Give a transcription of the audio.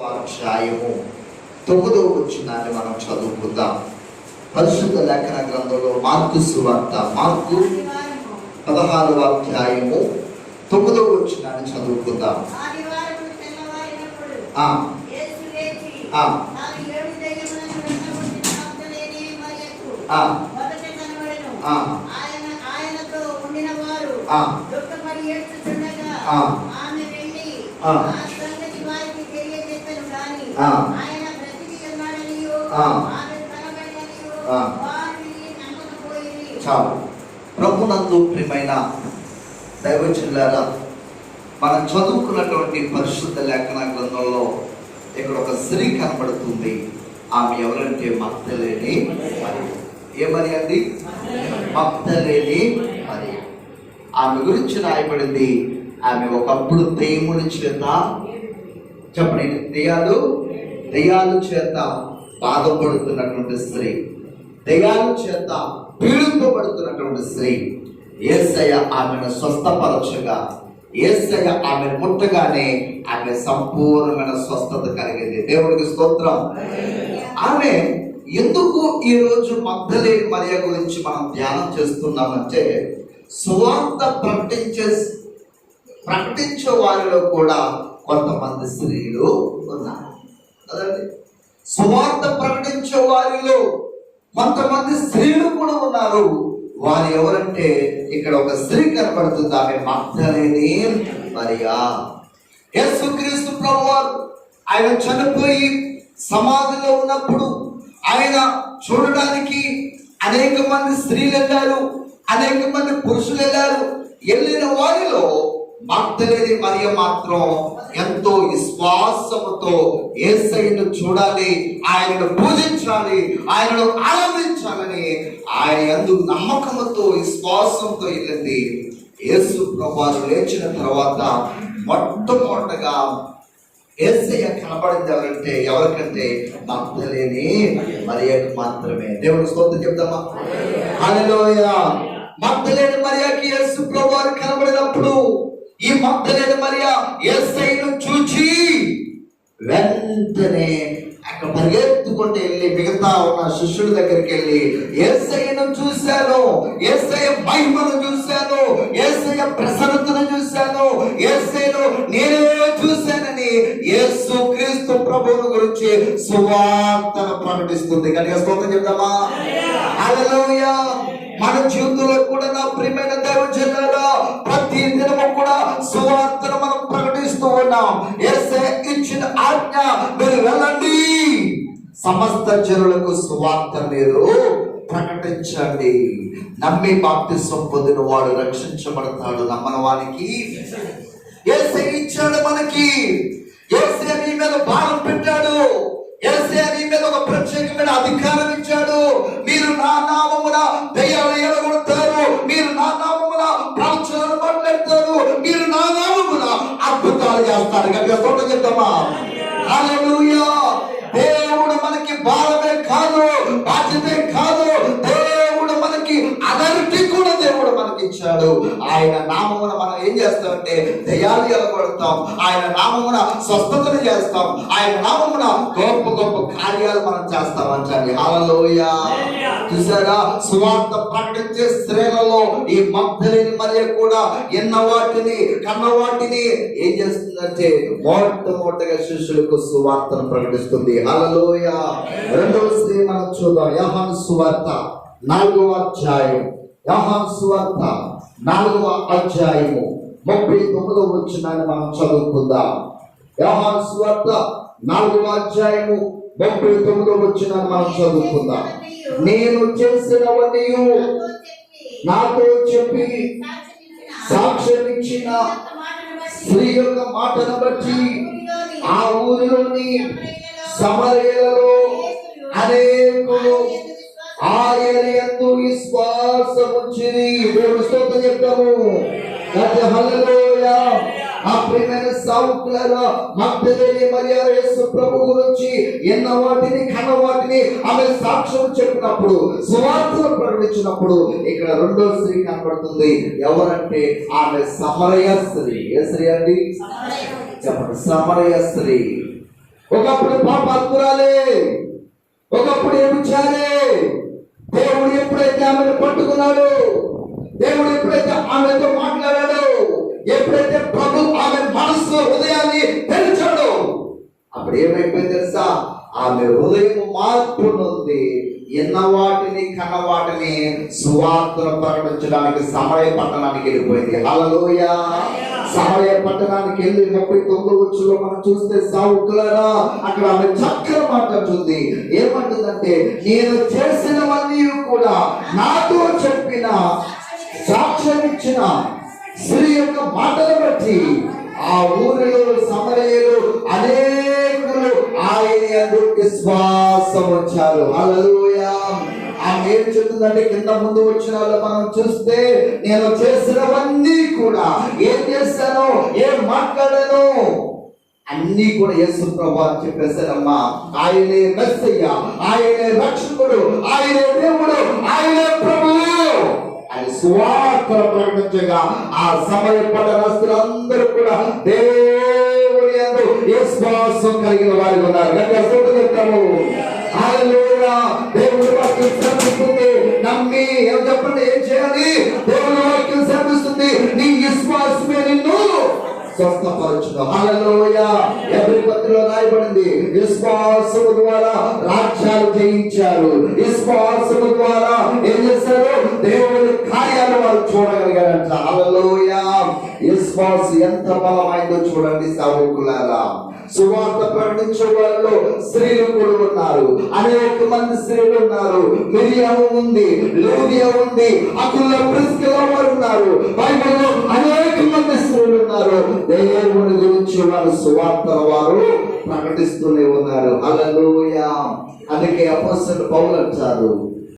అధ్యాయము తొమ్మిదో వచ్చినాన్ని మనం చదువుకుందాం. పరిశుద్ధ లేఖన గ్రంథంలో మార్కు సువార్త. మార్కు పదహారవ అధ్యాయము తొమ్మిదో వచ్చినాన్ని చదువుకుందాం. ఆదివారము తెల్లవారినప్పుడు ఆ, చాలు. ప్రభునందు ప్రియమైన దైవజనులారా మనం చదువుకున్నటువంటి పరిశుద్ధ లేఖన గ్రంథంలో ఇక్కడ ఒక స్త్రీ కనబడుతుంది. ఆమె ఎవరంటే మక్తలేని ఏమని అండి? మక్తలేని మరి ఆమె గురించి రాయబడింది ఆమె ఒకప్పుడు దెయ్యముని చేత చెప్పండి దెయ్యాలు దెయ్యాలు చేత బాధపడుతున్నటువంటి స్త్రీ దయ్యాలు చేత పీడింపబడుతున్నటువంటి స్త్రీ ఏసయ ఆమెను స్వస్థపరచగా ఏసయ ఆమెను ముట్టగానే ఆమె సంపూర్ణమైన స్వస్థత కలిగింది. దేవుడికి స్తోత్రం. ఆమె ఎందుకు ఈరోజు మగ్ధలే మరియ గురించి మనం ధ్యానం చేస్తున్నామంటే సువార్త ప్రకటించే ప్రకటించే వారిలో కూడా కొంతమంది స్త్రీలు ఉన్నారు. కదండి సువార్త ప్రకటించే వారిలో కొంతమంది స్త్రీలు కూడా ఉన్నారు. వారు ఎవరంటే ఇక్కడ ఒక స్త్రీ కనపడుతుంది ఆమె మగ్ధలేని మరియా. యేసుక్రీస్తు ప్రభువారు ఆయన చనిపోయి సమాధిలో ఉన్నప్పుడు ఆయన చూడడానికి అనేక మంది స్త్రీలు వెళ్ళారు అనేక మంది పురుషులు వెళ్ళారు. వెళ్ళిన వారిలో మగ్ధలేని మరియ మాత్రం ఎంతో విశ్వాసముతో ఏసైను చూడాలి ఆయనను పూజించాలి ఆయనను ఆరాధించాలని ఆయన ఎందు నమ్మకముతో విశ్వాసంతో వెళ్ళింది. యేసు ప్రభువారు లేచిన తర్వాత మొట్టమొదటగా ఏసయ్య కనబడింది ఎవరంటే ఎవరికంటే? మగ్ధలేని మరియకు మాత్రమే. దేవుని స్తోత్రం చెప్తామా? హల్లెలూయా మగ్ధలేని మరియకి యేసు ప్రభువారు కనబడినప్పుడు ఈ మగ్ధలేని మరియా యేసయ్యను చూచి వెంటనే అక్కడ పరిగెత్తుకుంటూ వెళ్ళి మిగతా ఉన్న శిష్యుల దగ్గరికి వెళ్ళి ఏసయ్యను చూశాను ఏసయ్య మహిమను చూశాను ఏసయ్య ప్రసన్నతను చూశాను ఏసయ్యను నేనే చూశానని యేసు క్రీస్తు ప్రభువుని గురించి సువార్తను ప్రకటిస్తుంది. కనుక స్తోత్రం చెప్తామా హల్లెలూయా మన జీవితంలో కూడా సమస్త జనులకు సువార్త మీరు ప్రకటించండి. నమ్మి బాప్తిసం పొందిన వాడు రక్షించబడతాడు. నమ్మని వానికి ఏసే ఇచ్చాడు మనకి. ఏసే నీ మీద భారం పెట్టాడు. ఏసే నీ మీద ఒక ప్రత్యేకమైన అధికారం ఇచ్చాడు. మీరు నా నామమున దయ్యాలు ఎలగొడతారు మీరు నా నామమున ప్రవచనాలు మాట్లాడతారు. మీరు నా నామమున అద్భుతాలు చేస్తారు. కనుక చెప్తామా? హల్లెలూయా. దేవుడు ఆయన నామమున మనం ఏం చేస్తామంటే దయాలు ఎలగొడతాం ఆయన నామమున స్వస్థతను చేస్తాం. ఆయన నామమున గొప్ప గొప్ప కార్యాలు మనం చేస్తాం అంటండి హల్లెలూయ. చూసారా సువార్త ప్రకటించే స్త్రీలలో ఈ మగ్ధలేని మరియ కూడా ఎన్న వాటిని కన్న వాటిని ఏం చేస్తుందంటే మొట్టమొదటిగా శిష్యులకు సువార్తను ప్రకటిస్తుంది. హల్లెలూయ. రెండవ స్త్రీ మనం చూద్దాం. యహాన్ సువార్త నాలుగవ అధ్యాయం. యహాన్ సువార్త నాలుగవ అధ్యాయము ముప్పై తొమ్మిదవ వచ్చినాన్ని మనం చదువుకుందాం. యోహాన్ సువార్త నాలుగవ అధ్యాయము ముప్పై తొమ్మిదవ వచ్చినాన్ని మనం చదువుకుందాం. నేను చేసినవన్నీ నాతో చెప్పి నాతో చెప్పి సాక్ష్యమిచ్చిన స్త్రీ యొక్క మాటను బట్టి ఆ ఊరిలోని సమరయలలో అనేకులు ఆయన ఎందు విశ్వాసం ఉంచిరి దేవుడు స్తోత్రం చెప్తాము. ఆ ప్రియమైన సావుకులారా మగ్ధలేని మరియా యేసు ప్రభు గురించి ఎన్న వాటిని కన్న వాటిని ఆమె సాక్ష్యం చెప్పినప్పుడు సువార్తను ప్రకటించినప్పుడు ఇక్కడ రెండో స్త్రీ కనబడుతుంది. ఎవరంటే ఆమె సమరయ స్త్రీ. ఏ స్త్రీ అండి? చెప్పండి. సమరయ స్త్రీ. ఒకప్పుడు పాప అద్భురాలే ఒకప్పుడు ఏమిచ్చారే దేవుడు ఎప్పుడైతే ఆమెను పట్టుకున్నాడు దేవుడు ఎప్పుడైతే ఆమెతో మాట్లాడాడు ఎప్పుడైతే ప్రభు ఆమె మనస్సు హృదయాన్ని తెరిచాడు అప్పుడు ఏమైపోయింది తెలుసా? ఆమె హృదయం మార్పు ఎన్నవాటిని కన్నవాటిని సువార్తను ప్రకటించడానికి సమయ పట్టణానికి వెళ్ళిపోయింది. హలలోయ సమయ పట్టణానికి వెళ్ళి ముప్పై తొమ్మిది వచ్చులో మనం చూస్తే సావుకులరా అక్కడ ఆమె చక్కని మాట్లాడుతుంది ఏమంటుందంటే నేను చేసినవన్నీ కూడా నాతో చెప్పిన సాక్ష్యం ఇచ్చిన స్త్రీ యొక్క మాటలు బట్టి ఆ ఊరిలో సమరయులు అనేక ఆయన యందు విశ్వాసం వచ్చారు హల్లెలూయా. ఆమె ఏం చెప్తుందంటే కింద ముందు వచ్చిన వాళ్ళు మనం చూస్తే నేను చేసినవన్నీ కూడా ఏం చేశాను? ఏం మాట్లాడాను? అన్ని కూడా యేసు ప్రభు అని చెప్పేశారమ్మా. ఆయనే మెస్సయ్య ఆయనే రక్షకుడు ఆయనే దేవుడు ఆయనే ప్రభువు ఆయన సువార్త ప్రకటించగా ఆ సమయ పట్టణస్తులందరూ కూడా దేవుడు విశ్వాసం కలిగిన వారు ఉన్నారు. చెప్తాము. దేవుడు వాక్యం శ్రమిస్తుంది నమ్మి. ఏం చెప్పండి? ఏం చేయాలి? దేవుడు వాక్యం శ్రమిస్తుంది నీ విశ్వాసమే నిన్ను స్వస్థపరచును. హల్లెలూయా. ఎవరి పత్రిలో రాయబడింది? విశ్వాసము ద్వారా రాజ్యాలు జయించారు. విశ్వాసము ద్వారా ఏం చేశారు? దేవుని కార్యాలు వారు చూడగలిగారంట. విశ్వాసం ఎంత బలమైందో చూడండి సావుకులారా సువార్త ప్రకటించే వాళ్ళు స్త్రీలు కూడా ఉన్నారు. అనేక మంది స్త్రీలు ఉన్నారు. మిరియా ఉంది లూదియా ఉంది అకుల ప్రిస్కిలో ఉన్నారు. బైబిల్లో అనేక మంది స్త్రీలు ఉన్నారు. దేవుని గురించి వారు సువార్త వారు ప్రకటిస్తూనే ఉన్నారు. అలలోయ అందుకే అపోసలు పౌలు అంటారు.